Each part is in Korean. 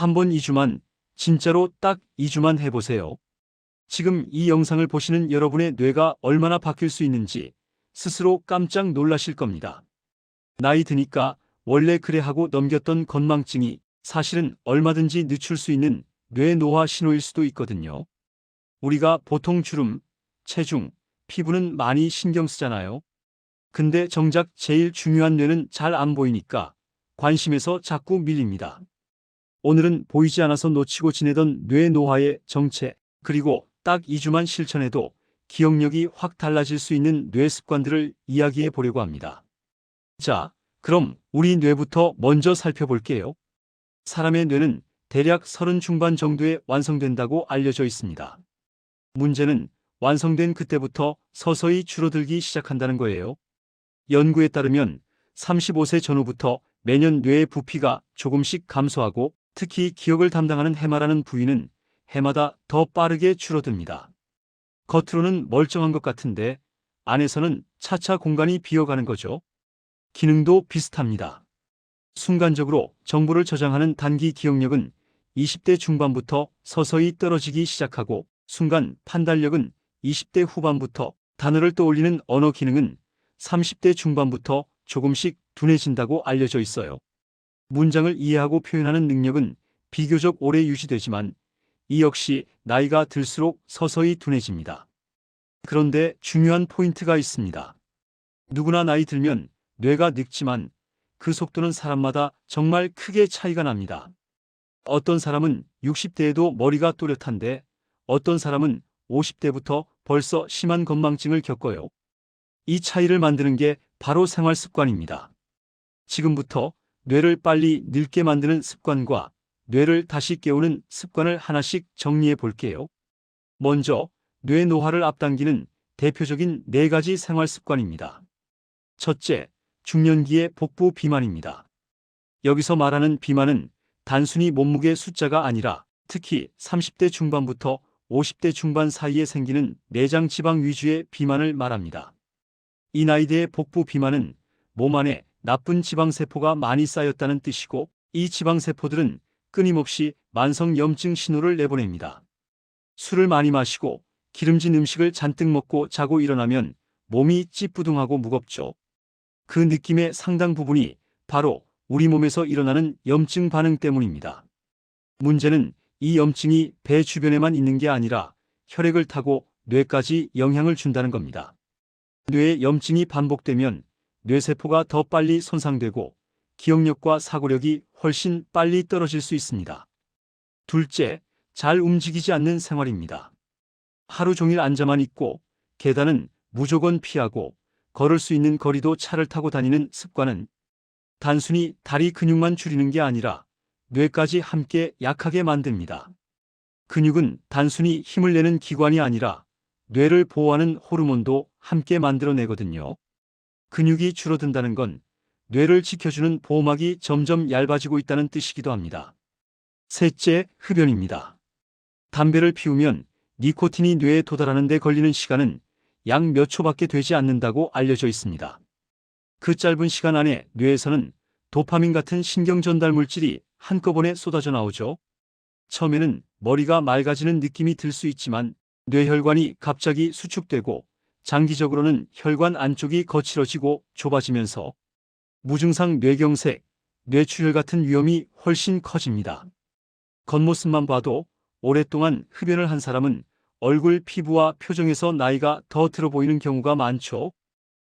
한번 2주만, 진짜로 딱 2주만 해보세요. 지금 이 영상을 보시는 여러분의 뇌가 얼마나 바뀔 수 있는지 스스로 깜짝 놀라실 겁니다. 나이 드니까 원래 그래 하고 넘겼던 건망증이 사실은 얼마든지 늦출 수 있는 뇌 노화 신호일 수도 있거든요. 우리가 보통 주름, 체중, 피부는 많이 신경 쓰잖아요. 근데 정작 제일 중요한 뇌는 잘 안 보이니까 관심에서 자꾸 밀립니다. 오늘은 보이지 않아서 놓치고 지내던 뇌 노화의 정체, 그리고 딱 2주만 실천해도 기억력이 확 달라질 수 있는 뇌 습관들을 이야기해 보려고 합니다. 자, 그럼 우리 뇌부터 먼저 살펴볼게요. 사람의 뇌는 대략 30 중반 정도에 완성된다고 알려져 있습니다. 문제는 완성된 그때부터 서서히 줄어들기 시작한다는 거예요. 연구에 따르면 35세 전후부터 매년 뇌의 부피가 조금씩 감소하고 특히 기억을 담당하는 해마라는 부위는 해마다 더 빠르게 줄어듭니다. 겉으로는 멀쩡한 것 같은데 안에서는 차차 공간이 비어가는 거죠. 기능도 비슷합니다. 순간적으로 정보를 저장하는 단기 기억력은 20대 중반부터 서서히 떨어지기 시작하고 순간 판단력은 20대 후반부터 단어를 떠올리는 언어 기능은 30대 중반부터 조금씩 둔해진다고 알려져 있어요. 문장을 이해하고 표현하는 능력은 비교적 오래 유지되지만 이 역시 나이가 들수록 서서히 둔해집니다. 그런데 중요한 포인트가 있습니다. 누구나 나이 들면 뇌가 늙지만 그 속도는 사람마다 정말 크게 차이가 납니다. 어떤 사람은 60대에도 머리가 또렷한데 어떤 사람은 50대부터 벌써 심한 건망증을 겪어요. 이 차이를 만드는 게 바로 생활 습관입니다. 지금부터 뇌를 빨리 늙게 만드는 습관과 뇌를 다시 깨우는 습관을 하나씩 정리해 볼게요. 먼저 뇌 노화를 앞당기는 대표적인 네 가지 생활 습관입니다. 첫째, 중년기의 복부 비만입니다. 여기서 말하는 비만은 단순히 몸무게 숫자가 아니라 특히 30대 중반부터 50대 중반 사이에 생기는 내장 지방 위주의 비만을 말합니다. 이 나이대의 복부 비만은 몸 안에 나쁜 지방세포가 많이 쌓였다는 뜻이고 이 지방세포들은 끊임없이 만성염증 신호를 내보냅니다. 술을 많이 마시고 기름진 음식을 잔뜩 먹고 자고 일어나면 몸이 찌뿌둥하고 무겁죠. 그 느낌의 상당 부분이 바로 우리 몸에서 일어나는 염증 반응 때문입니다. 문제는 이 염증이 배 주변에만 있는 게 아니라 혈액을 타고 뇌까지 영향을 준다는 겁니다. 뇌에 염증이 반복되면 뇌세포가 더 빨리 손상되고 기억력과 사고력이 훨씬 빨리 떨어질 수 있습니다. 둘째, 잘 움직이지 않는 생활입니다. 하루 종일 앉아만 있고 계단은 무조건 피하고 걸을 수 있는 거리도 차를 타고 다니는 습관은 단순히 다리 근육만 줄이는 게 아니라 뇌까지 함께 약하게 만듭니다. 근육은 단순히 힘을 내는 기관이 아니라 뇌를 보호하는 호르몬도 함께 만들어내거든요. 근육이 줄어든다는 건 뇌를 지켜주는 보호막이 점점 얇아지고 있다는 뜻이기도 합니다. 셋째, 흡연입니다. 담배를 피우면 니코틴이 뇌에 도달하는 데 걸리는 시간은 약 몇 초밖에 되지 않는다고 알려져 있습니다. 그 짧은 시간 안에 뇌에서는 도파민 같은 신경 전달 물질이 한꺼번에 쏟아져 나오죠. 처음에는 머리가 맑아지는 느낌이 들 수 있지만 뇌혈관이 갑자기 수축되고 장기적으로는 혈관 안쪽이 거칠어지고 좁아지면서 무증상 뇌경색, 뇌출혈 같은 위험이 훨씬 커집니다. 겉모습만 봐도 오랫동안 흡연을 한 사람은 얼굴 피부와 표정에서 나이가 더 들어 보이는 경우가 많죠.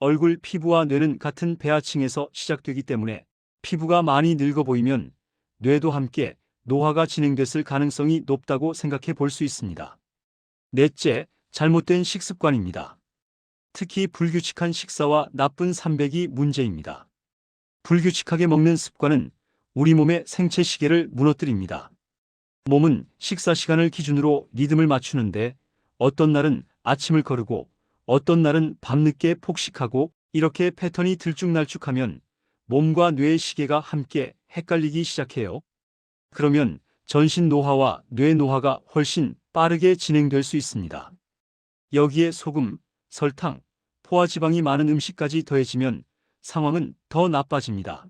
얼굴 피부와 뇌는 같은 배아층에서 시작되기 때문에 피부가 많이 늙어 보이면 뇌도 함께 노화가 진행됐을 가능성이 높다고 생각해 볼 수 있습니다. 넷째, 잘못된 식습관입니다. 특히 불규칙한 식사와 나쁜 산백이 문제입니다. 불규칙하게 먹는 습관은 우리 몸의 생체 시계를 무너뜨립니다. 몸은 식사 시간을 기준으로 리듬을 맞추는데 어떤 날은 아침을 거르고 어떤 날은 밤늦게 폭식하고 이렇게 패턴이 들쭉날쭉하면 몸과 뇌의 시계가 함께 헷갈리기 시작해요. 그러면 전신 노화와 뇌 노화가 훨씬 빠르게 진행될 수 있습니다. 여기에 소금, 설탕, 포화지방이 많은 음식까지 더해지면 상황은 더 나빠집니다.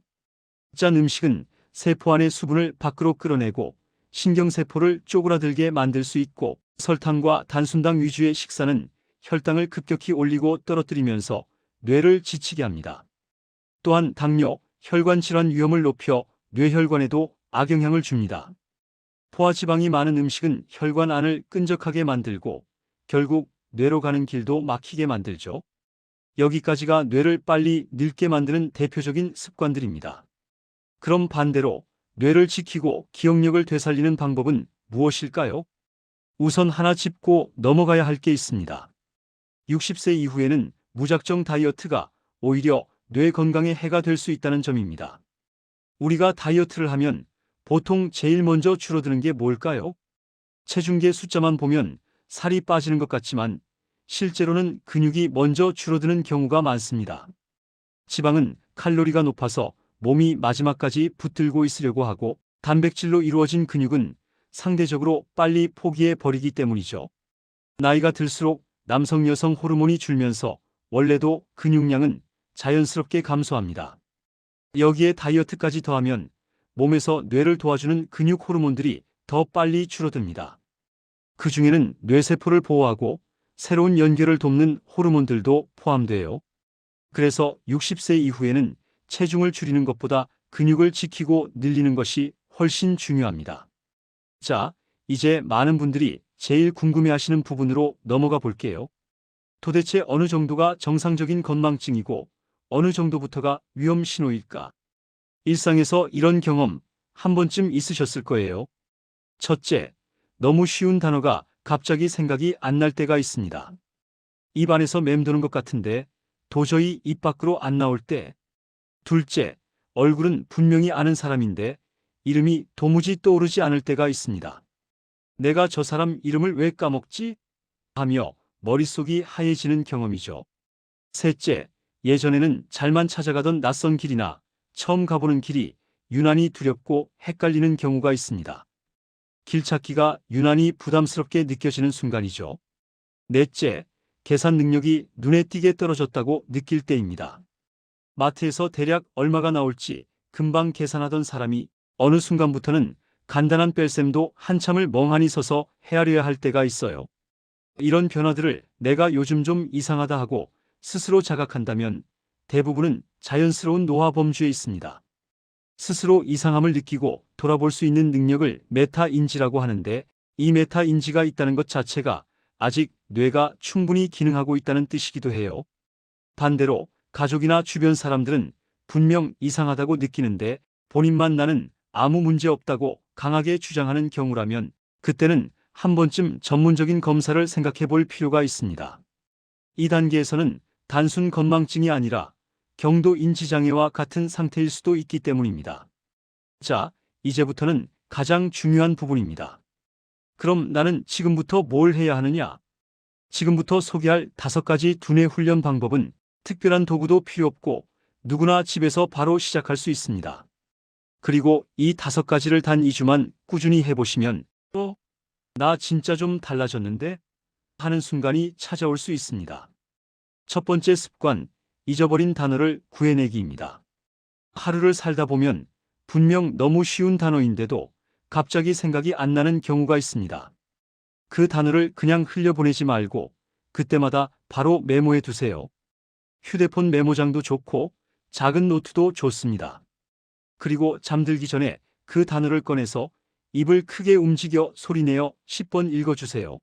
짠 음식은 세포 안의 수분을 밖으로 끌어내고 신경세포를 쪼그라들게 만들 수 있고 설탕과 단순당 위주의 식사는 혈당을 급격히 올리고 떨어뜨리면서 뇌를 지치게 합니다. 또한 당뇨, 혈관 질환 위험을 높여 뇌혈관에도 악영향을 줍니다. 포화지방이 많은 음식은 혈관 안을 끈적하게 만들고 결국 뇌로 가는 길도 막히게 만들죠. 여기까지가 뇌를 빨리 늙게 만드는 대표적인 습관들입니다. 그럼 반대로 뇌를 지키고 기억력을 되살리는 방법은 무엇일까요? 우선 하나 짚고 넘어가야 할 게 있습니다. 60세 이후에는 무작정 다이어트가 오히려 뇌 건강에 해가 될 수 있다는 점입니다. 우리가 다이어트를 하면 보통 제일 먼저 줄어드는 게 뭘까요? 체중계 숫자만 보면 살이 빠지는 것 같지만 실제로는 근육이 먼저 줄어드는 경우가 많습니다. 지방은 칼로리가 높아서 몸이 마지막까지 붙들고 있으려고 하고 단백질로 이루어진 근육은 상대적으로 빨리 포기해 버리기 때문이죠. 나이가 들수록 남성 여성 호르몬이 줄면서 원래도 근육량은 자연스럽게 감소합니다. 여기에 다이어트까지 더하면 몸에서 뇌를 도와주는 근육 호르몬들이 더 빨리 줄어듭니다. 그 중에는 뇌세포를 보호하고 새로운 연결을 돕는 호르몬들도 포함돼요. 그래서 60세 이후에는 체중을 줄이는 것보다 근육을 지키고 늘리는 것이 훨씬 중요합니다. 자, 이제 많은 분들이 제일 궁금해 하시는 부분으로 넘어가 볼게요. 도대체 어느 정도가 정상적인 건망증이고 어느 정도부터가 위험 신호일까? 일상에서 이런 경험 한 번쯤 있으셨을 거예요. 첫째, 너무 쉬운 단어가 갑자기 생각이 안 날 때가 있습니다. 입 안에서 맴도는 것 같은데 도저히 입 밖으로 안 나올 때. 둘째, 얼굴은 분명히 아는 사람인데 이름이 도무지 떠오르지 않을 때가 있습니다. 내가 저 사람 이름을 왜 까먹지? 하며 머릿속이 하얘지는 경험이죠. 셋째, 예전에는 잘만 찾아가던 낯선 길이나 처음 가보는 길이 유난히 두렵고 헷갈리는 경우가 있습니다. 길 찾기가 유난히 부담스럽게 느껴지는 순간이죠. 넷째, 계산 능력이 눈에 띄게 떨어졌다고 느낄 때입니다. 마트에서 대략 얼마가 나올지 금방 계산하던 사람이 어느 순간부터는 간단한 뺄셈도 한참을 멍하니 서서 헤아려야 할 때가 있어요. 이런 변화들을 내가 요즘 좀 이상하다 하고 스스로 자각한다면 대부분은 자연스러운 노화 범주에 있습니다. 스스로 이상함을 느끼고 돌아볼 수 있는 능력을 메타인지라고 하는데 이 메타인지가 있다는 것 자체가 아직 뇌가 충분히 기능하고 있다는 뜻이기도 해요. 반대로 가족이나 주변 사람들은 분명 이상하다고 느끼는데 본인만 나는 아무 문제 없다고 강하게 주장하는 경우라면 그때는 한 번쯤 전문적인 검사를 생각해 볼 필요가 있습니다. 이 단계에서는 단순 건망증이 아니라 경도 인지장애와 같은 상태일 수도 있기 때문입니다. 자, 이제부터는 가장 중요한 부분입니다. 그럼 나는 지금부터 뭘 해야 하느냐? 지금부터 소개할 다섯 가지 두뇌 훈련 방법은 특별한 도구도 필요 없고 누구나 집에서 바로 시작할 수 있습니다. 그리고 이 다섯 가지를 단 2주만 꾸준히 해보시면 또, 나 진짜 좀 달라졌는데? 하는 순간이 찾아올 수 있습니다. 첫 번째 습관, 잊어버린 단어를 구해내기입니다. 하루를 살다 보면 분명 너무 쉬운 단어인데도 갑자기 생각이 안 나는 경우가 있습니다. 그 단어를 그냥 흘려보내지 말고 그때마다 바로 메모해 두세요. 휴대폰 메모장도 좋고 작은 노트도 좋습니다. 그리고 잠들기 전에 그 단어를 꺼내서 입을 크게 움직여 소리내어 10번 읽어주세요.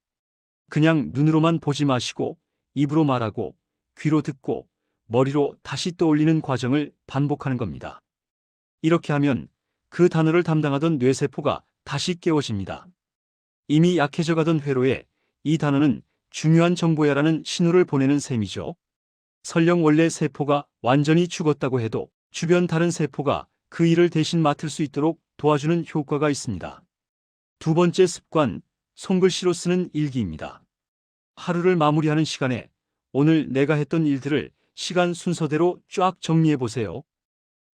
그냥 눈으로만 보지 마시고 입으로 말하고 귀로 듣고 머리로 다시 떠올리는 과정을 반복하는 겁니다. 이렇게 하면 그 단어를 담당하던 뇌세포가 다시 깨워집니다. 이미 약해져 가던 회로에 이 단어는 중요한 정보야라는 신호를 보내는 셈이죠. 설령 원래 세포가 완전히 죽었다고 해도 주변 다른 세포가 그 일을 대신 맡을 수 있도록 도와주는 효과가 있습니다. 두 번째 습관, 손글씨로 쓰는 일기입니다. 하루를 마무리하는 시간에 오늘 내가 했던 일들을 시간 순서대로 쫙 정리해 보세요.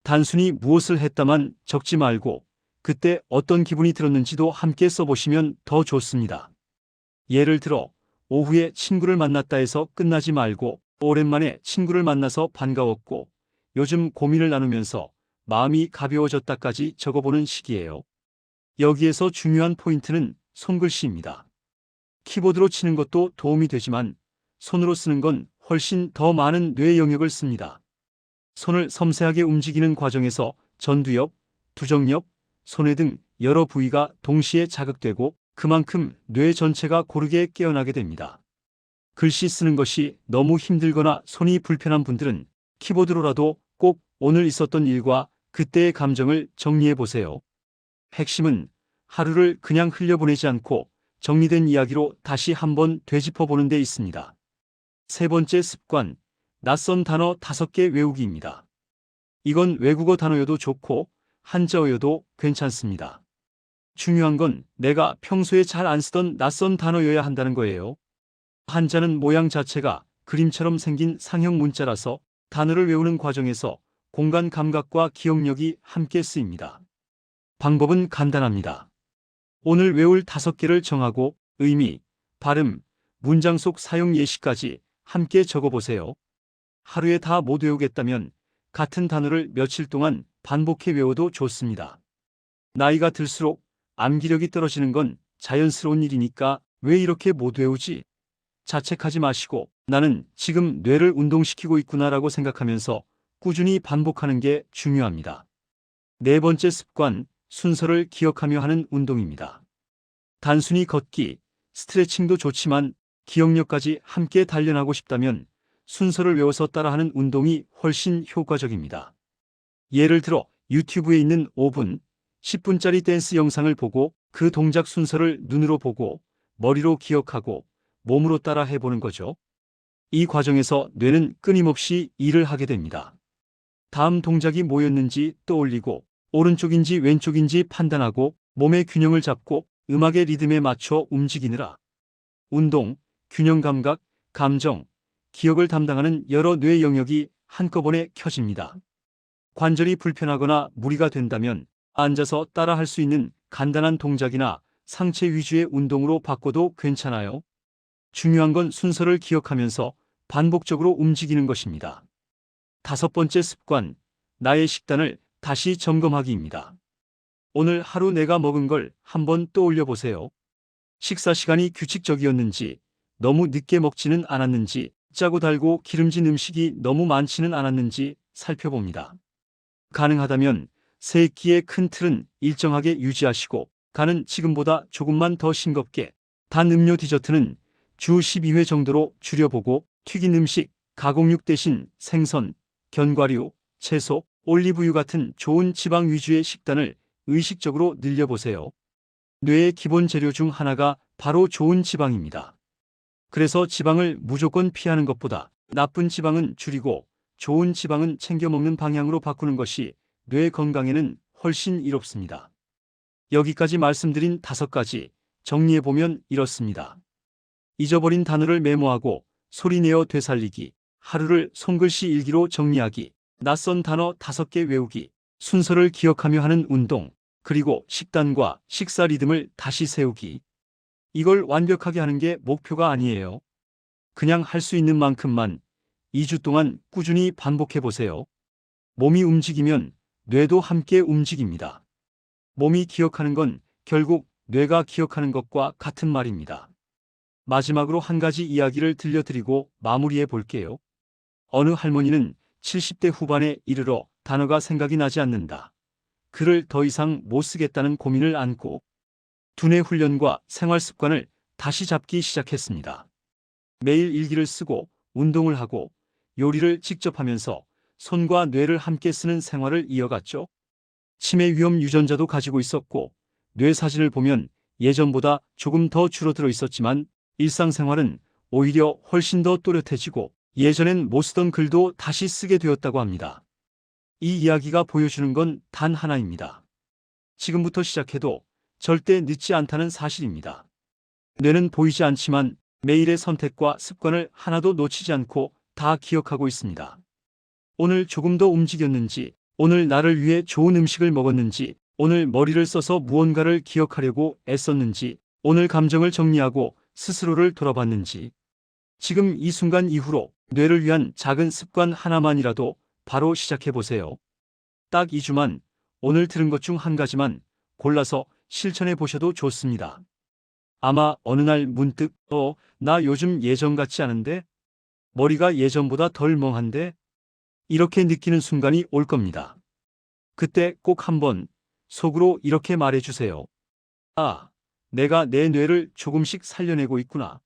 단순히 무엇을 했다만 적지 말고 그때 어떤 기분이 들었는지도 함께 써보시면 더 좋습니다. 예를 들어 오후에 친구를 만났다 해서 끝나지 말고 오랜만에 친구를 만나서 반가웠고 요즘 고민을 나누면서 마음이 가벼워졌다까지 적어보는 시기예요. 여기에서 중요한 포인트는 손글씨입니다. 키보드로 치는 것도 도움이 되지만 손으로 쓰는 건 훨씬 더 많은 뇌 영역을 씁니다. 손을 섬세하게 움직이는 과정에서 전두엽, 부정엽, 손해 등 여러 부위가 동시에 자극되고 그만큼 뇌 전체가 고르게 깨어나게 됩니다. 글씨 쓰는 것이 너무 힘들거나 손이 불편한 분들은 키보드로라도 꼭 오늘 있었던 일과 그때의 감정을 정리해 보세요. 핵심은 하루를 그냥 흘려보내지 않고 정리된 이야기로 다시 한번 되짚어 보는 데 있습니다. 세 번째 습관, 낯선 단어 다섯 개 외우기입니다. 이건 외국어 단어여도 좋고 한자어여도 괜찮습니다. 중요한 건 내가 평소에 잘 안 쓰던 낯선 단어여야 한다는 거예요. 한자는 모양 자체가 그림처럼 생긴 상형 문자라서 단어를 외우는 과정에서 공간 감각과 기억력이 함께 쓰입니다. 방법은 간단합니다. 오늘 외울 다섯 개를 정하고 의미, 발음, 문장 속 사용 예시까지 함께 적어보세요. 하루에 다 못 외우겠다면 같은 단어를 며칠 동안 반복해 외워도 좋습니다. 나이가 들수록 암기력이 떨어지는 건 자연스러운 일이니까 왜 이렇게 못 외우지? 자책하지 마시고 나는 지금 뇌를 운동시키고 있구나라고 생각하면서 꾸준히 반복하는 게 중요합니다. 네 번째 습관, 순서를 기억하며 하는 운동입니다. 단순히 걷기, 스트레칭도 좋지만 기억력까지 함께 단련하고 싶다면 순서를 외워서 따라하는 운동이 훨씬 효과적입니다. 예를 들어 유튜브에 있는 5분, 10분짜리 댄스 영상을 보고 그 동작 순서를 눈으로 보고 머리로 기억하고 몸으로 따라 해보는 거죠. 이 과정에서 뇌는 끊임없이 일을 하게 됩니다. 다음 동작이 뭐였는지 떠올리고 오른쪽인지 왼쪽인지 판단하고 몸의 균형을 잡고 음악의 리듬에 맞춰 움직이느라 운동, 균형 감각, 감정, 기억을 담당하는 여러 뇌 영역이 한꺼번에 켜집니다. 관절이 불편하거나 무리가 된다면 앉아서 따라 할 수 있는 간단한 동작이나 상체 위주의 운동으로 바꿔도 괜찮아요. 중요한 건 순서를 기억하면서 반복적으로 움직이는 것입니다. 다섯 번째 습관, 나의 식단을 다시 점검하기입니다. 오늘 하루 내가 먹은 걸 한번 떠올려 보세요. 식사 시간이 규칙적이었는지, 너무 늦게 먹지는 않았는지, 짜고 달고 기름진 음식이 너무 많지는 않았는지 살펴봅니다. 가능하다면 세 끼의 큰 틀은 일정하게 유지하시고, 간은 지금보다 조금만 더 싱겁게, 단 음료 디저트는 주 12회 정도로 줄여보고 튀긴 음식, 가공육 대신 생선, 견과류, 채소, 올리브유 같은 좋은 지방 위주의 식단을 의식적으로 늘려보세요. 뇌의 기본 재료 중 하나가 바로 좋은 지방입니다. 그래서 지방을 무조건 피하는 것보다 나쁜 지방은 줄이고 좋은 지방은 챙겨 먹는 방향으로 바꾸는 것이 뇌 건강에는 훨씬 이롭습니다. 여기까지 말씀드린 다섯 가지 정리해보면 이렇습니다. 잊어버린 단어를 메모하고 소리내어 되살리기, 하루를 손글씨 일기로 정리하기, 낯선 단어 다섯 개 외우기, 순서를 기억하며 하는 운동, 그리고 식단과 식사 리듬을 다시 세우기. 이걸 완벽하게 하는 게 목표가 아니에요. 그냥 할 수 있는 만큼만 2주 동안 꾸준히 반복해 보세요. 몸이 움직이면 뇌도 함께 움직입니다. 몸이 기억하는 건 결국 뇌가 기억하는 것과 같은 말입니다. 마지막으로 한 가지 이야기를 들려드리고 마무리해 볼게요. 어느 할머니는 70대 후반에 이르러 단어가 생각이 나지 않는다. 글을 더 이상 못 쓰겠다는 고민을 안고 두뇌 훈련과 생활 습관을 다시 잡기 시작했습니다. 매일 일기를 쓰고 운동을 하고 요리를 직접 하면서 손과 뇌를 함께 쓰는 생활을 이어갔죠. 치매 위험 유전자도 가지고 있었고 뇌 사진을 보면 예전보다 조금 더 줄어들어 있었지만 일상생활은 오히려 훨씬 더 또렷해지고 예전엔 못 쓰던 글도 다시 쓰게 되었다고 합니다. 이 이야기가 보여주는 건 단 하나입니다. 지금부터 시작해도 절대 늦지 않다는 사실입니다. 뇌는 보이지 않지만 매일의 선택과 습관을 하나도 놓치지 않고 다 기억하고 있습니다. 오늘 조금 더 움직였는지, 오늘 나를 위해 좋은 음식을 먹었는지, 오늘 머리를 써서 무언가를 기억하려고 애썼는지, 오늘 감정을 정리하고 스스로를 돌아봤는지, 지금 이 순간 이후로 뇌를 위한 작은 습관 하나만이라도 바로 시작해 보세요. 딱 2주만 오늘 들은 것 중 한 가지만 골라서 실천해 보셔도 좋습니다. 아마 어느 날 문득 어, 나 요즘 예전 같지 않은데 머리가 예전보다 덜 멍한데 이렇게 느끼는 순간이 올 겁니다. 그때 꼭 한번 속으로 이렇게 말해 주세요. 아, 내가 내 뇌를 조금씩 살려내고 있구나.